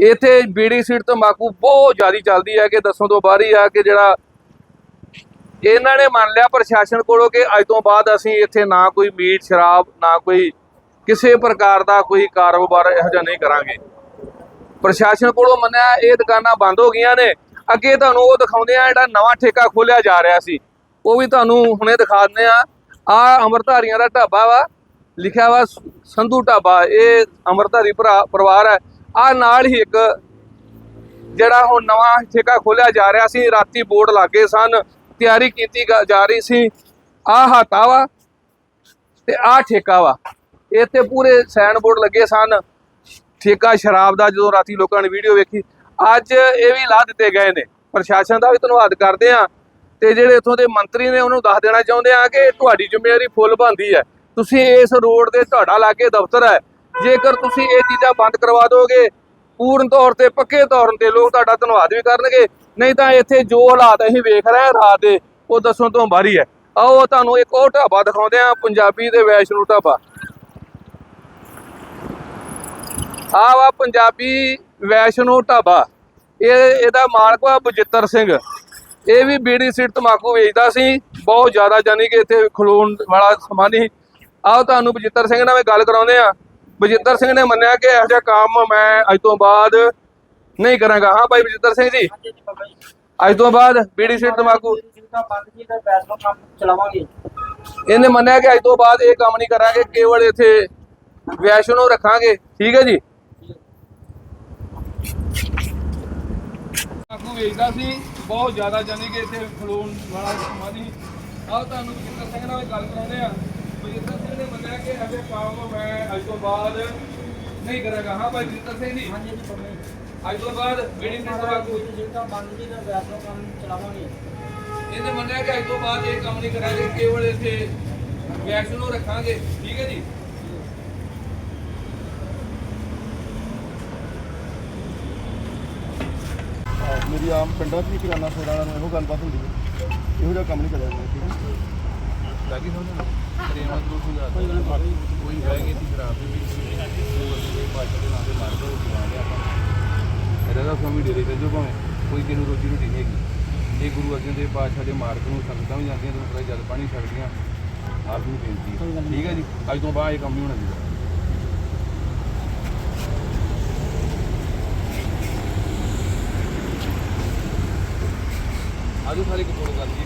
ਇੱਥੇ ਬੀੜੀ ਸੀਟ ਤੰਬਾਕੂ ਬਹੁਤ ਜ਼ਿਆਦਾ ਚੱਲਦੀ ਹੈ ਕਿ ਦੱਸੋਂ ਤੋਂ ਬਾਹਰ ਹੀ ਆ ਕਿ ਜਿਹੜਾ ਇਹਨਾਂ ਨੇ ਮੰਨ ਲਿਆ ਪ੍ਰਸ਼ਾਸਨ ਕੋਲੋਂ ਕਿ ਅੱਜ ਤੋਂ ਬਾਅਦ ਅਸੀਂ ਇੱਥੇ ਨਾ ਕੋਈ ਮੀਟ, ਸ਼ਰਾਬ, ਨਾ ਕੋਈ ਕਿਸੇ ਪ੍ਰਕਾਰ ਦਾ ਕੋਈ ਕਾਰੋਬਾਰ ਇਹੋ ਜਿਹਾ ਨਹੀਂ ਕਰਾਂਗੇ। ਪ੍ਰਸ਼ਾਸਨ ਕੋਲੋਂ ਮੰਨਿਆ ਇਹ ਦੁਕਾਨਾਂ ਬੰਦ ਹੋ ਗਈਆਂ ਨੇ। ਅੱਗੇ ਤੁਹਾਨੂੰ ਉਹ ਦਿਖਾਉਂਦੇ ਆ ਜਿਹੜਾ ਨਵਾਂ ਠੇਕਾ ਖੋਲਿਆ ਜਾ ਰਿਹਾ ਸੀ। ਉਹ ਵੀ ਤੁਹਾਨੂੰ ਹੁਣੇ ਦਿਖਾ ਦਿੰਦੇ ਆ। ਆ ਅਮਰਧਾਰੀਆਂ ਦਾ ਢਾਬਾ ਵਾ, ਲਿਖਿਆ ਵਾ ਸੰਧੂ ਢਾਬਾ। ਇਹ ਅਮਰਧਾਰੀ ਭਰਾ ਪਰਿਵਾਰ ਹੈ। ਆ ਨਾਲ ਹੀ ਇੱਕ ਜਿਹੜਾ ਹੁਣ ਨਵਾਂ ਠੇਕਾ ਖੋਲਿਆ ਜਾ ਰਿਹਾ ਸੀ, ਰਾਤੀ ਬੋਰਡ ਲੱਗੇ ਸਨ, ਤਿਆਰੀ ਕੀਤੀ ਜਾ ਰਹੀ ਸੀ। ਆ ਹਾਤਾ ਵਾ ਤੇ ਆ ਠੇਕਾ ਵਾ। ਇੱਥੇ ਪੂਰੇ ਸਾਈਨ ਬੋਰਡ ਲੱਗੇ ਸਨ। ਠੇਕਾ ਸ਼ਰਾਬ ਦਾ ਜਦੋਂ ਰਾਤੀ ਲੋਕਾਂ ਨੇ ਵੀਡੀਓ ਵੇਖੀ, ਅੱਜ ਇਹ ਵੀ ਲਾ ਦਿੱਤੇ ਗਏ ਨੇ। ਪ੍ਰਸ਼ਾਸਨ ਦਾ ਵੀ ਧੰਨਵਾਦ ਕਰਦੇ ਆ ਤੇ ਜਿਹੜੇ ਇਥੋਂ ਦੇ ਮੰਤਰੀ ਨੇ ਉਹਨੂੰ ਦੱਸ ਦੇਣਾ ਚਾਹੁੰਦੇ ਆ ਕਿ ਤੁਹਾਡੀ ਜ਼ਿੰਮੇਵਾਰੀ ਫੁੱਲ ਬਣਦੀ ਹੈ। ਤੁਸੀਂ ਇਸ ਰੋਡ ਦੇ ਤੁਹਾਡਾ ਲਾਗੇ ਦਫ਼ਤਰ ਹੈ। ਜੇਕਰ ਤੁਸੀਂ ਇਹ ਚੀਜ਼ਾਂ ਬੰਦ ਕਰਵਾ ਦੋਗੇ, ਪੂਰਨ ਤੌਰ ਤੇ, ਪੱਕੇ ਤੌਰ ਤੇ ਲੋਕ ਤੁਹਾਡਾ ਧੰਨਵਾਦ ਵੀ ਕਰਨਗੇ। ਨਹੀਂ ਤਾਂ ਇੱਥੇ ਜੋ ਹਾਲਾਤ ਅਸੀਂ ਵੇਖ ਰਹੇ ਰਾਤ ਦੇ, ਉਹ ਦੱਸੋਂ ਤੋਂ ਬਾਹਰੀ ਹੈ। ਆਓ ਤੁਹਾਨੂੰ ਇੱਕ ਉਹ ਢਾਬਾ ਦਿਖਾਉਂਦੇ ਆ ਪੰਜਾਬੀ ਦੇ ਵੈਸ਼ਨੂ ਢਾਬਾ। ਆ ਵਾ ਪੰਜਾਬੀ ਵੈਸ਼ਨੂ ਢਾਬਾ। ਇਹ, ਇਹਦਾ ਮਾਲਕ ਵਾ ਬਜਿੱਤਰ ਸਿੰਘ। ਇਹ ਵੀ ਬੀੜੀ ਸੀਟ ਤਮਾਕੂ ਵੇਚਦਾ ਸੀ। ਬਹੁਤ ਜ਼ਿਆਦਾ ਜਾਨੀ ਕਿ ਇੱਥੇ ਖਲੋਣ ਵਾਲਾ ਸਮਾਂ ਨਹੀਂ। ਆਓ, ਤੁਹਾਨੂੰ ਬਜਿੱਤਰ ਸਿੰਘ ਨਾਲ ਵੀ ਗੱਲ ਕਰਾਉਂਦੇ ਆ ਬਜਿੱਤਰ ਸਿੰਘ ਨੇ ਮੰਨਿਆ ਕਿ ਇਹੋ ਜਿਹਾ ਕੰਮ ਮੈਂ ਅੱਜ ਤੋਂ ਬਾਅਦ ਨਹੀਂ ਕਰਾਂਗਾ। ਹਾਂ ਭਾਈ ਬਜਿੱਤਰ ਸਿੰਘ ਜੀ। ਅੱਜ ਤੋਂ ਬਾਅਦ ਬੀੜੀ ਸੀਟ ਤਮਾਕੂ ਚਲਾਵਾਂਗੇ। ਇਹਨੇ ਮੰਨਿਆ ਕਿ ਅੱਜ ਤੋਂ ਬਾਅਦ ਇਹ ਕੰਮ ਨਹੀਂ ਕਰਾਂਗੇ ਕੇਵਲ ਇੱਥੇ ਵੈਸ਼ਨੂ ਰੱਖਾਂਗੇ। ਠੀਕ ਹੈ ਜੀ। ਵੇਚਦਾ ਸੀ ਬਹੁਤ ਜ਼ਿਆਦਾ ਜਾਨੀ ਕਿ ਇੱਥੇ ਖਲੋਣ ਵਾਲਾ ਸਮਾਂ ਨਹੀਂ। ਆਹ ਤੁਹਾਨੂੰ ਬਜਿੰਦਰ ਸਿੰਘ ਨਾਲ ਗੱਲ ਕਰਾਉਂਦੇ ਆ। ਬਜਿੰਦਰ ਸਿੰਘ ਨੇ ਮੰਨਿਆ ਕਿ ਅਜੇ ਕੰਮ ਮੈਂ ਅੱਜ ਤੋਂ ਬਾਅਦ ਨਹੀਂ ਕਰਾਂਗਾ। ਹਾਂ ਭਾਈ ਬਜਿੰਦਰ ਸਿੰਘ ਜੀ। ਹਾਂਜੀ ਜੀ। ਬੰਦੇ ਅੱਜ ਤੋਂ ਬਾਅਦ ਬੀੜੀ ਸੀਟ ਤਮਾਕੂ ਜਿਹੜਾ ਬੰਦ ਜੀ ਦਾ ਵੈਸਾ ਕੰਮ ਚਲਾਵਾਂਗੇ। ਇਹਨੇ ਮੰਨਿਆ ਕਿ ਅੱਜ ਤੋਂ ਬਾਅਦ ਇਹ ਕੰਮ ਨਹੀਂ ਕਰਾਂਗੇ ਕੇਵਲ ਇੱਥੇ ਵੈਸ਼ਨੂ ਰੱਖਾਂਗੇ। ਠੀਕ ਹੈ ਜੀ? ਮੇਰੀ ਆਮ ਪਿੰਡਾਂ 'ਚ ਵੀ ਕਿਰਾਨਾ ਸਟੋਰਾਂ ਵਾਲਿਆਂ ਨੂੰ ਇਹੋ ਗੱਲਬਾਤ ਹੁੰਦੀ ਹੈ। ਇਹੋ ਜਿਹਾ ਕੰਮ ਨਹੀਂ ਕਰਿਆ ਜਾਂਦਾ ਠੀਕ ਹੈ? ਬਾਕੀ ਸਮਝ ਪ੍ਰੇਮ ਗਰੁੱਪ ਹੁੰਦਾ ਕੋਈ ਹੈਗੇ ਸੀ ਖਰਾਬ ਦੇ ਵਿੱਚ ਦੋ ਬੰਦੇ ਪਾਸ਼ਾ ਦੇ ਨਾਂ ਤੇ ਮਾਰ ਦੋ ਜਵਾਨ ਆਪਾਂ ਇਹਦਾ ਤਾਂ ਸਮਝ ਡੇਰੇ ਤੇ ਭਾਵੇਂ ਕੋਈ ਕਿਨੂੰ ਰੋਜੀ ਰੋਟੀ ਨਹੀਂ ਹੈਗੀ ਇਹ ਗੁਰੂ ਅਰਜਨ ਦੇਵ ਪਾਤਸ਼ਾਹ ਦੇ ਮਾਰਗ ਨੂੰ ਸੰਗਤਾਂ ਵੀ ਜਾਂਦੀਆਂ ਤੁਹਾਨੂੰ ਪਤਾ ਜਲ ਪਾਣੀ ਛਕਦੀਆਂ ਆਪ ਨੂੰ ਬੇਨਤੀ ਠੀਕ ਹੈ ਜੀ ਅੱਜ ਤੋਂ ਬਾਅਦ ਇਹ ਕੰਮ ਨਹੀਂ ਹੋਣਾ ਚਾਹੀਦਾ ਆਜੋ ਸਾਰੇ ਕੋਲ ਕਰ ਜੀ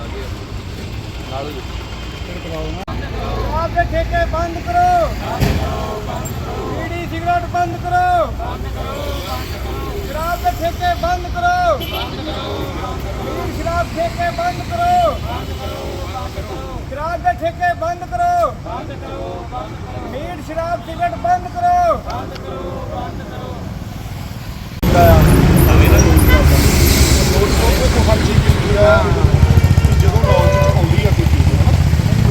ਆਗੇ ਨਾਲ ਹੀ ਸ਼ਰਾਬ ਠੇਕੇ ਬੰਦ ਕਰੋ। ਬੀੜੀ ਸਿਗਰਟ ਬੰਦ ਕਰੋ। ਸ਼ਰਾਬ ਦੇ ਠੇਕੇ ਬੰਦ ਕਰੋ। ਬੀੜੀ ਸ਼ਰਾਬ ਠੇਕੇ ਬੰਦ ਕਰੋ। ਸ਼ਰਾਬ ਦੇ ਠੇਕੇ ਬੰਦ ਕਰੋ। ਮੀਟ ਸ਼ਰਾਬ ਸਿਗਰਟ ਬੰਦ ਕਰੋ ਹਰ ਚੀਜ਼ ਜ਼ਰੂਰੀ ਆ ਕਿ ਜਦੋਂ ਨੌਲੇਜ ਆਉਂਦੀ ਆ ਕੋਈ ਚੀਜ਼ ਦੀ, ਹਨਾ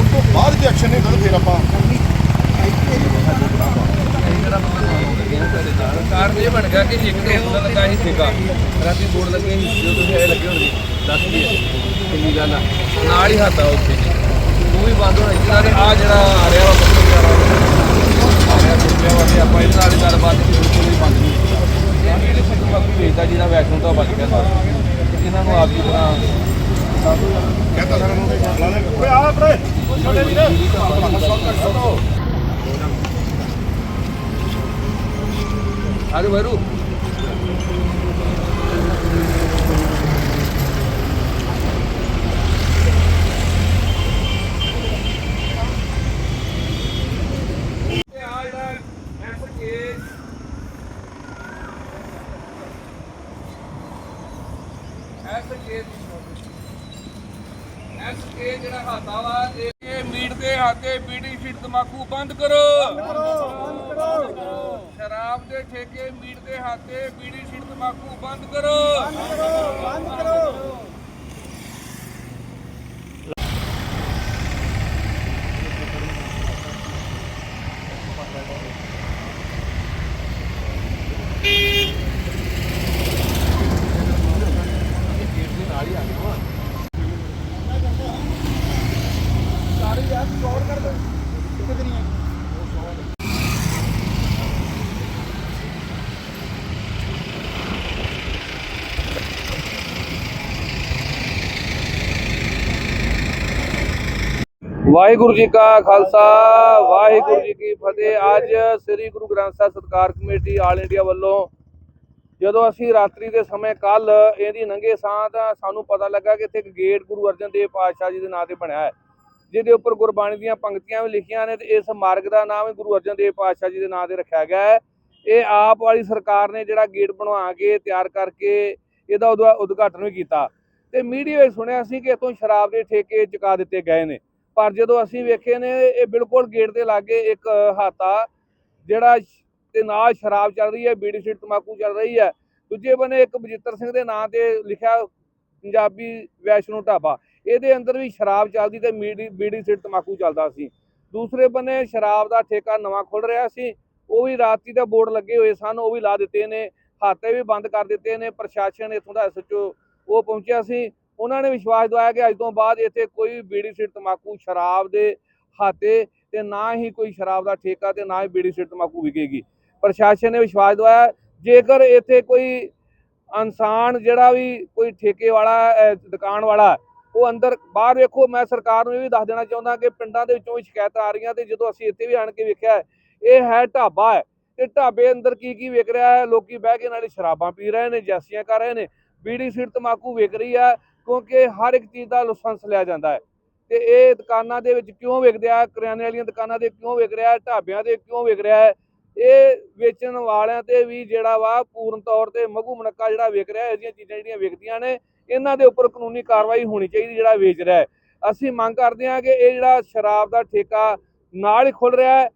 ਉਸ ਤੋਂ ਬਾਅਦ ਜੇ ਐਕਸ਼ਨ ਨਹੀਂ ਹੁੰਦਾ ਤਾਂ ਫਿਰ ਆਪਾਂ ਕਾਰਨ ਇਹ ਬਣ ਗਿਆ ਕਿ ਇੱਕ ਤੇ ਹੁੰਦਾ ਲੱਗਾ ਸੀ ਠੇਕਾ। ਰਾਤੀ ਬੋਰਡ ਲੱਗੇ ਸੀ ਜਦੋਂ ਤੁਸੀਂ ਇਹ ਲੱਗੇ ਹੋਣਗੇ ਦੱਸ ਕੀ ਹੈ ਕਿੰਨੀ ਗੱਲ ਆ। ਨਾਲ ਹੀ ਹੱਥ ਆ ਉੱਥੇ। ਉਹ ਵੀ ਬੰਦ ਹੋਣਾ ਚਾਹੀਦਾ ਤੇ ਆ ਜਿਹੜਾ ਆ ਰਿਹਾ ਵਾ ਪੱਤਰ ਵਗੈਰਾ ਆ ਰਿਹਾ ਸੁਣਿਆ ਵਾ ਆਪਾਂ ਇਹਦੇ ਨਾਲ ਗੱਲਬਾਤ ਬਿਲਕੁਲ ਵੀ ਬੰਦ ਨਹੀਂ ਇਹ ਜਿਹੜੇ ਸਿੱਧੂ ਬਾਕੀ ਵੇਚਦਾ ਜਿਹਦਾ ਵੈਸ਼ਨੂ ਤੋਂ ਬਚ ਗਿਆ ਸਾਰਾ। ਇਹਨਾਂ ਨੂੰ ਆਪ ਦੀ ਤਰ੍ਹਾਂ ਕਹਤਾ ਸਾਰਿਆਂ ਨੂੰ ਓਏ ਆ ਬਰੇ ਛੋਟੇ ਵੀਰ। ਆਜੋ ਭੈਰੂ ਜਿਹੜਾ ਹਾਤਾ ਵਾ ਇਹ ਮੀਟ ਦੇ ਹਾਤੇ ਬੀੜੀ ਸੀਟ ਤਮਾਕੂ ਬੰਦ ਕਰੋ। ਸ਼ਰਾਬ ਦੇ ਠੇਕੇ ਮੀਟ ਦੇ ਹਾਤੇ ਬੀੜੀ ਸੀਟ ਤਮਾਕੂ ਬੰਦ ਕਰੋ ਬੰਦ ਕਰੋ। ਵਾਹਿਗੁਰੂ ਜੀ ਕਾ ਖਾਲਸਾ, ਵਾਹਿਗੁਰੂ ਜੀ ਕੀ ਫਤਿਹ। ਅੱਜ ਸ੍ਰੀ ਗੁਰੂ ਗ੍ਰੰਥ ਸਾਹਿਬ ਸਤਕਾਰ ਕਮੇਟੀ ਆਲ ਇੰਡੀਆ ਵੱਲੋਂ ਜਦੋਂ ਅਸੀਂ ਰਾਤਰੀ ਦੇ ਸਮੇਂ ਕੱਲ ਇਹਦੀ ਨੰਗੇ ਸਾਹ ਤਾਂ ਸਾਨੂੰ ਪਤਾ ਲੱਗਾ ਕਿ ਇੱਥੇ ਇੱਕ ਗੇਟ ਗੁਰੂ ਅਰਜਨ ਦੇਵ ਪਾਤਸ਼ਾਹ ਜੀ ਦੇ ਨਾਂ ਤੇ ਬਣਿਆ ਹੈ, ਜਿਹਦੇ ਉੱਪਰ ਗੁਰਬਾਣੀ ਦੀਆਂ ਪੰਕਤੀਆਂ ਵੀ ਲਿਖੀਆਂ ਨੇ ਤੇ ਇਸ ਮਾਰਗ ਦਾ ਨਾਮ ਵੀ ਗੁਰੂ ਅਰਜਨ ਦੇਵ ਪਾਤਸ਼ਾਹ ਜੀ ਦੇ ਨਾਂ ਤੇ ਰੱਖਿਆ ਗਿਆ ਹੈ। ਇਹ ਆਪ ਵਾਲੀ ਸਰਕਾਰ ਨੇ ਜਿਹੜਾ ਗੇਟ ਬਣਵਾ ਕੇ ਤਿਆਰ ਕਰਕੇ ਇਹਦਾ ਉਦਘਾ- ਉਦਘਾਟਨ ਵੀ ਕੀਤਾ। ਤੇ ਮੀਡੀਆ ਵਿੱਚ ਸੁਣਿਆ ਸੀ ਕਿ ਇਤੋਂ ਸ਼ਰਾਬ ਦੇ ਠੇਕੇ ਚੁਕਾ ਦਿੱਤੇ ਗਏ ਨੇ। ਪਰ ਜਦੋਂ ਅਸੀਂ ਵੇਖੇ ਨੇ, ਇਹ ਬਿਲਕੁਲ ਗੇਟ ਦੇ ਲਾਗੇ ਇੱਕ ਹਾਤਾ, ਜਿਹੜਾ ਸ਼- ਤੇ ਨਾਲ ਸ਼ਰਾਬ ਚੱਲ ਰਹੀ ਹੈ, ਬੀੜੀ ਸਿਗਰਟ ਤਮਾਕੂ ਚੱਲ ਰਹੀ ਹੈ। ਦੂਜੇ ਬੰਨੇ ਇੱਕ ਬਜਿੱਤਰ ਸਿੰਘ ਦੇ ਨਾਂ ਤੇ ਲਿਖਿਆ ਪੰਜਾਬੀ ਵੈਸ਼ਨੋ ਢਾਬਾ। ਇਹਦੇ ਅੰਦਰ ਵੀ ਸ਼ਰਾਬ ਚੱਲਦੀ ਤੇ ਮੀਡੀ ਬੀੜੀ ਸਿਗਰਟ ਤਮਾਕੂ ਚੱਲਦਾ ਸੀ। ਦੂਸਰੇ ਬੰਨੇ ਸ਼ਰਾਬ ਦਾ ਠੇਕਾ ਨਵਾਂ ਖੁੱਲ ਰਿਹਾ ਸੀ। ਉਹ ਵੀ ਰਾਤੀ ਦਾ ਬੋਰਡ ਲੱਗੇ ਹੋਏ ਸਨ, ਉਹ ਵੀ ਲਾ ਦਿੱਤੇ ਨੇ। ਹਾਤੇ ਵੀ ਬੰਦ ਕਰ ਦਿੱਤੇ ਨੇ। ਪ੍ਰਸ਼ਾਸਨ ਇੱਥੋਂ ਦਾ ਐਸਐਚਓ ਉਹ ਪਹੁੰਚਿਆ ਸੀ। ਉਹਨਾਂ ਨੇ ਵਿਸ਼ਵਾਸ ਦਵਾਇਆ ਕਿ ਅੱਜ ਤੋਂ ਬਾਅਦ ਇੱਥੇ ਕੋਈ ਬੀੜੀ ਸਿਰ ਤਮਾਕੂ ਸ਼ਰਾਬ ਦੇ ਹਾਤੇ ਤੇ ਨਾ ਹੀ ਕੋਈ ਸ਼ਰਾਬ ਦਾ ਠੇਕਾ ਤੇ ਨਾ ਹੀ ਬੀੜੀ ਸਿਰ ਤਮਾਕੂ ਵਿਕੇਗੀ। ਪ੍ਰਸ਼ਾਸਨ ਨੇ ਵਿਸ਼ਵਾਸ ਦਵਾਇਆ, ਜੇਕਰ ਇੱਥੇ ਕੋਈ ਇਨਸਾਨ ਜਿਹੜਾ ਵੀ ਕੋਈ ਠੇਕੇ ਵਾਲਾ ਦੁਕਾਨ ਵਾਲਾ, ਉਹ ਅੰਦਰ ਬਾਹਰ ਵੇਖੋ, ਮੈਂ ਸਰਕਾਰ ਨੂੰ ਇਹ ਵੀ ਦੱਸ ਦੇਣਾ ਚਾਹੁੰਦਾ ਕਿ ਪਿੰਡਾਂ ਦੇ ਵਿੱਚੋਂ ਵੀ ਸ਼ਿਕਾਇਤਾਂ ਆ ਰਹੀਆਂ ਤੇ ਜਦੋਂ ਅਸੀਂ ਇੱਥੇ ਵੀ ਆਣ ਕੇ ਵੇਖਿਆ, ਇਹ ਹੈ ਢਾਬਾ ਹੈ ਤੇ ਢਾਬੇ ਅੰਦਰ ਕੀ ਕੀ ਵਿਕ ਰਿਹਾ ਹੈ, ਲੋਕੀ ਬਹਿ ਕੇ ਨਾਲੇ ਸ਼ਰਾਬਾਂ ਪੀ ਰਹੇ ਨੇ, ਜੈਸੀਆਂ ਕਰ ਰਹੇ ਨੇ, ਬੀੜੀ ਸਿਰ ਤਮਾਕੂ ਵਿਕ ਰਹੀ ਹੈ ਕਿਉਂਕਿ ਹਰ ਇੱਕ ਚੀਜ਼ ਦਾ ਲਾਇਸੈਂਸ ਲਿਆ ਜਾਂਦਾ ਹੈ। ਤੇ ਇਹ ਦੁਕਾਨਾਂ ਦੇ ਵਿੱਚ ਕਿਉਂ ਵਿਕਦੇ ਆ ਕਰਿਆਨੇ ਵਾਲੀਆਂ ਦੁਕਾਨਾਂ ਦੇ ਕਿਉਂ ਵਿਕ ਰਿਹਾ? ਢਾਬਿਆਂ ਦੇ ਕਿਉਂ ਵਿਕ ਰਿਹਾ ਹੈ? ਇਹ ਵੇਚਣ ਵਾਲਿਆਂ ਤੇ ਵੀ ਜਿਹੜਾ ਵਾ ਪੂਰਨ ਤੌਰ ਤੇ ਮਗੂ ਮਨੱਕਾ ਜਿਹੜਾ ਵਿਕ ਰਿਹਾ ਹੈ, ਇਹ ਜਿਹੀਆਂ ਚੀਜ਼ਾਂ ਜਿਹੜੀਆਂ ਵਿਕਦੀਆਂ ਨੇ ਇਹਨਾਂ ਦੇ ਉੱਪਰ ਕਾਨੂੰਨੀ ਕਾਰਵਾਈ ਹੋਣੀ ਚਾਹੀਦੀ ਜਿਹੜਾ ਵੇਚ ਰਿਹਾ ਹੈ। ਅਸੀਂ ਮੰਗ ਕਰਦੇ ਹਾਂ ਕਿ ਇਹ ਜਿਹੜਾ ਸ਼ਰਾਬ ਦਾ ਠੇਕਾ ਨਾਲ ਹੀ ਖੁੱਲ ਰਿਹਾ ਹੈ।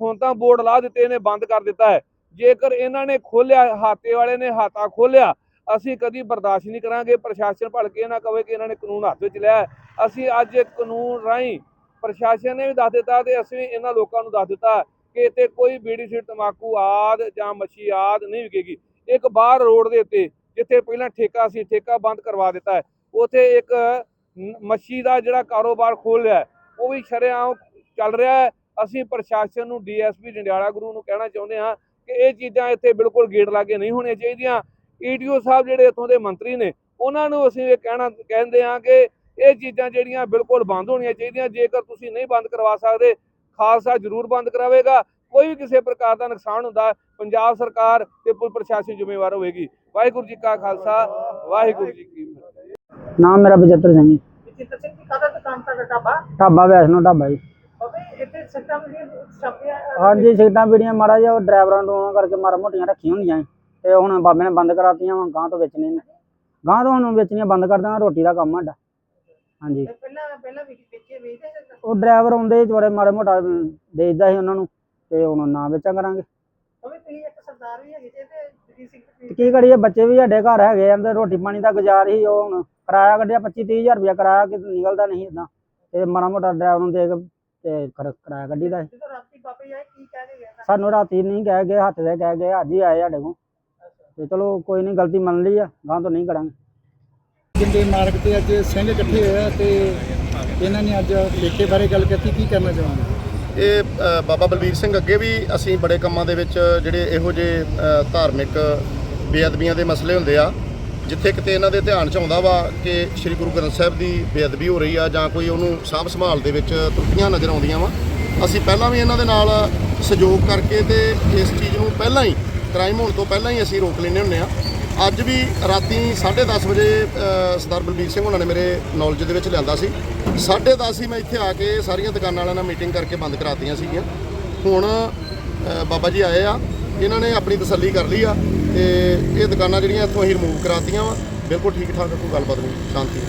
ਹੁਣ ਤਾਂ ਬੋਰਡ ਲਾ ਦਿੱਤੇ ਨੇ ਬੰਦ ਕਰ ਦਿੱਤਾ ਹੈ। ਜੇਕਰ ਇਹਨਾਂ ਨੇ ਖੋਲਿਆ ਹਾਤੇ ਵਾਲੇ ਨੇ ਹਾਤਾ ਖੋਲਿਆ ਅਸੀਂ ਕਦੀ ਬਰਦਾਸ਼ਤ ਨਹੀਂ ਕਰਾਂਗੇ, ਪ੍ਰਸ਼ਾਸਨ ਭਲਕੇ ਇਹ ਨਾ ਕਵੇ ਕਿ ਇਹਨਾਂ ਨੇ ਕਾਨੂੰਨ ਹੱਥ ਵਿੱਚ ਲਿਆ ਅਸੀਂ ਅੱਜ ਕਾਨੂੰਨ ਰਾਹੀਂ ਪ੍ਰਸ਼ਾਸਨ ਨੇ ਵੀ ਦੱਸ ਦਿੱਤਾ ਤੇ ਅਸੀਂ ਵੀ ਇਹਨਾਂ ਲੋਕਾਂ ਨੂੰ ਦੱਸ ਦਿੱਤਾ ਕਿ ਇੱਥੇ ਕੋਈ ਬੀੜੀ ਸਿਗਰਟ ਤਮਾਕੂ ਆਦ ਜਾਂ ਮੱਛੀ ਆਦ ਨਹੀਂ ਵਿਕੇਗੀ। ਇੱਕ ਬਾਹਰ ਰੋਡ ਦੇ ਉੱਤੇ ਜਿੱਥੇ ਪਹਿਲਾਂ ਠੇਕਾ ਸੀ, ਠੇਕਾ ਬੰਦ ਕਰਵਾ ਦਿੱਤਾ ਹੈ। ਉਥੇ ਇੱਕ ਨ- ਮੱਛੀ ਦਾ ਜਿਹੜਾ ਕਾਰੋਬਾਰ ਖੋਲ ਲਿਆ ਉਹ ਵੀ ਸ਼ਰੇਆਮ ਚੱਲ ਰਿਹਾ ਹੈ। ਅਸੀਂ ਪ੍ਰਸ਼ਾਸਨ ਨੂੰ ਡੀਐਸਪੀ ਜੰਡਿਆਲਾ ਗੁਰੂ ਨੂੰ ਕਹਿਣਾ ਚਾਹੁੰਦੇ ਹਾਂ ਕਿ ਇਹ ਚੀਜ਼ਾਂ ਇੱਥੇ ਬਿਲਕੁਲ ਗੇਟ ਲਾਗੇ ਨਹੀਂ ਹੋਣੀਆਂ ਚਾਹੀਦੀਆਂ। ਈਡੀਓ ਸਾਹਿਬ ਜਿਹੜੇ ਇੱਥੋਂ ਦੇ ਮੰਤਰੀ ਨੇ ਉਹਨਾਂ ਨੂੰ ਅਸੀਂ ਇਹ ਕਹਿਣਾ ਕਹਿੰਦੇ ਹਾਂ ਕਿ ਇਹ ਚੀਜ਼ਾਂ ਜਿਹੜੀਆਂ ਬਿਲਕੁਲ ਬੰਦ ਹੋਣੀਆਂ ਚਾਹੀਦੀਆਂ ਜੇਕਰ ਤੁਸੀਂ ਨਹੀਂ ਬੰਦ ਕਰਵਾ ਸਕਦੇ ਖਾਲਸਾ ਜ਼ਰੂਰ ਬੰਦ ਕਰਾਵੇਗਾ ਕੋਈ ਵੀ ਕਿਸੇ ਪ੍ਰਕਾਰ ਦਾ ਨੁਕਸਾਨ ਹੁੰਦਾ ਪੰਜਾਬ ਸਰਕਾਰ ਤੇ ਪੁਲਿਸ ਪ੍ਰਸ਼ਾਸਨ ਜ਼ਿੰਮੇਵਾਰ ਹੋਵੇਗੀ। ਵਾਹਿਗੁਰੂ ਜੀ ਕਾ ਖਾਲਸਾ ਵਾਹਿਗੁਰੂ ਜੀ ਕੀ ਫਤਿਹ। ਨਾਮ ਮੇਰਾ ਬਜਿੱਤਰ ਸਿੰਘ ਜੀ। ਜਿੱਤ ਸਿੰਘ ਜੀ ਕਾਹਦਾ ਦੁਕਾਨ ਤੁਹਾਡਾ? ਢਾਬਾ? ਢਾਬਾ ਵੈਸ਼ਨੋ ਢਾਬਾ ਜੀ। ਬਾਬੇ ਇੱਥੇ ਸੱਟਾਂ ਵੀ ਛਾਪਿਆ ਹਾਂਜੀ ਸੀਟਾਂ ਬੀੜੀਆਂ ਮਾੜਾ ਜਿਹਾ ਉਹ ਡਰਾਈਵਰਾਂ ਨੂੰ ਕਰਕੇ ਮਾੜਾ ਮੋਟੀਆਂ ਰੱਖੀਆਂ ਹੁੰਦੀਆਂ ਤੇ ਹੁਣ ਬਾਬੇ ਨੇ ਬੰਦ ਕਰਾਤੀਆਂ ਵਾ ਗਾਂ ਤੋਂ ਵੇਚਣੇ ਨੇ। ਗਾਂ ਤੋਂ ਹੁਣ ਵੇਚਣੀਆਂ ਬੰਦ ਕਰ ਦਾਂਗਾ ਰੋਟੀ ਦਾ ਕੰਮ ਸਾਡਾ। ਹਾਂਜੀ। ਪਹਿਲਾਂ ਪਹਿਲਾਂ ਵੀ ਵੇਚੇ ਵੇਚਦੇ ਸੀ ਉਹ ਡਰਾਈਵਰ ਆਉਂਦੇ ਥੋੜੇ ਮਾੜੇ ਮੋਟਾ ਦੇਈਦਾ ਸੀ ਉਹਨਾਂ ਨੂੰ ਤੇ ਹੁਣ ਨਾ ਵੇਚਾਂ ਕਰਾਂਗੇ। ਕੀ ਕਰੀਏ ਬੱਚੇ ਵੀ ਸਾਡੇ ਘਰ ਹੈਗੇ ਆ ਤੇ ਰੋਟੀ ਪਾਣੀ ਦਾ ਗੁਜ਼ਾਰ ਹੀ ਉਹ ਹੁਣ ਕਿਰਾਇਆ ਕੱਢਿਆ 25 30000 ਰੁਪਇਆ ਕਿਰਾਇਆ ਕਿ ਨਿਕਲਦਾ ਨਹੀਂ ਇਦਾਂ ਤੇ ਮਾੜਾ ਮੋਟਾ ਡਰਾਈਵਰ ਨੂੰ ਦੇ ਕੇ ਤੇ ਕਰ- ਕਿਰਾਇਆ ਕੱਢੀਦਾ ਸਾਨੂੰ ਰਾਤੀ ਨਹੀਂ ਕਹਿ ਗਏ ਹੱਥ ਦੇ ਕਹਿ ਗਏ ਅੱਜ ਹੀ ਆਏ ਸਾਡੇ ਕੋਲ। ਤੇ ਚਲੋ ਕੋਈ ਨਹੀਂ ਗਲਤੀ ਮੰਨ ਲਈ ਆ ਗਾਂ ਤੋਂ ਨਹੀਂ ਕਰਾਂਗੇ। ਜਿੰਦੇ ਮਾਰਗ ਤੇ ਅੱਜ ਸਿੰਘ ਇਕੱਠੇ ਹੋਏ ਆ ਤੇ ਇਹਨਾਂ ਨੇ ਅੱਜ ਠੇਕੇ ਬਾਰੇ ਗੱਲ ਕੀਤੀ ਕੀ ਕਰਨਾ ਚਾਹੁੰਦੇ ਇਹ ਬਾਬਾ ਬਲਵੀਰ ਸਿੰਘ ਅੱਗੇ ਵੀ ਅਸੀਂ ਬੜੇ ਕੰਮਾਂ ਦੇ ਵਿੱਚ ਜਿਹੜੇ ਇਹੋ ਜਿਹੇ ਧਾਰਮਿਕ ਬੇਅਦਬੀਆਂ ਦੇ ਮਸਲੇ ਹੁੰਦੇ ਆ ਜਿੱਥੇ ਕਿਤੇ ਇਹਨਾਂ ਦੇ ਧਿਆਨ ਚ ਆਉਂਦਾ ਵਾ ਕਿ ਸ੍ਰੀ ਗੁਰੂ ਗ੍ਰੰਥ ਸਾਹਿਬ ਦੀ ਬੇਅਦਬੀ ਹੋ ਰਹੀ ਆ ਜਾਂ ਕੋਈ ਉਹਨੂੰ ਸਾਂਭ ਸੰਭਾਲ ਦੇ ਵਿੱਚ ਤਰੁੱਟੀਆਂ ਨਜ਼ਰ ਆਉਂਦੀਆਂ ਵਾ ਅਸੀਂ ਪਹਿਲਾਂ ਵੀ ਇਹਨਾਂ ਦੇ ਨਾਲ ਸਹਿਯੋਗ ਕਰਕੇ ਤੇ ਇਸ ਚੀਜ਼ ਨੂੰ ਪਹਿਲਾਂ ਹੀ ਕ੍ਰਾਈਮ ਹੋਣ ਤੋਂ ਪਹਿਲਾਂ ਹੀ ਅਸੀਂ ਰੋਕ ਲੈਂਦੇ ਹੁੰਦੇ ਆ ਅੱਜ ਵੀ ਰਾਤੀ 10:30 ਵਜੇ ਸਰਦਾਰ ਬਲਬੀਰ ਸਿੰਘ ਉਹਨਾਂ ਨੇ ਮੇਰੇ ਨੌਲੇਜ ਦੇ ਵਿੱਚ ਲਿਆਂਦਾ ਸੀ। 10:30 ਹੀ ਮੈਂ ਇੱਥੇ ਆ ਕੇ ਸਾਰੀਆਂ ਦੁਕਾਨਾਂ ਵਾਲਿਆਂ ਨਾਲ ਮੀਟਿੰਗ ਕਰਕੇ ਬੰਦ ਕਰਾਤੀਆਂ ਸੀਗੀਆਂ। ਹੁਣ ਬਾਬਾ ਜੀ ਆਏ ਆ। ਇਹਨਾਂ ਨੇ ਆਪਣੀ ਤਸੱਲੀ ਕਰ ਲਈ ਆ ਤੇ ਇਹ ਦੁਕਾਨਾਂ ਜਿਹੜੀਆਂ ਇੱਥੋਂ ਅਸੀਂ ਰਿਮੂਵ ਕਰਾਤੀਆਂ ਵਾ। ਬਿਲਕੁਲ ਠੀਕ ਠਾਕ ਕੋਈ ਗੱਲਬਾਤ ਨਹੀਂ। ਸ਼ਾਂਤੀ।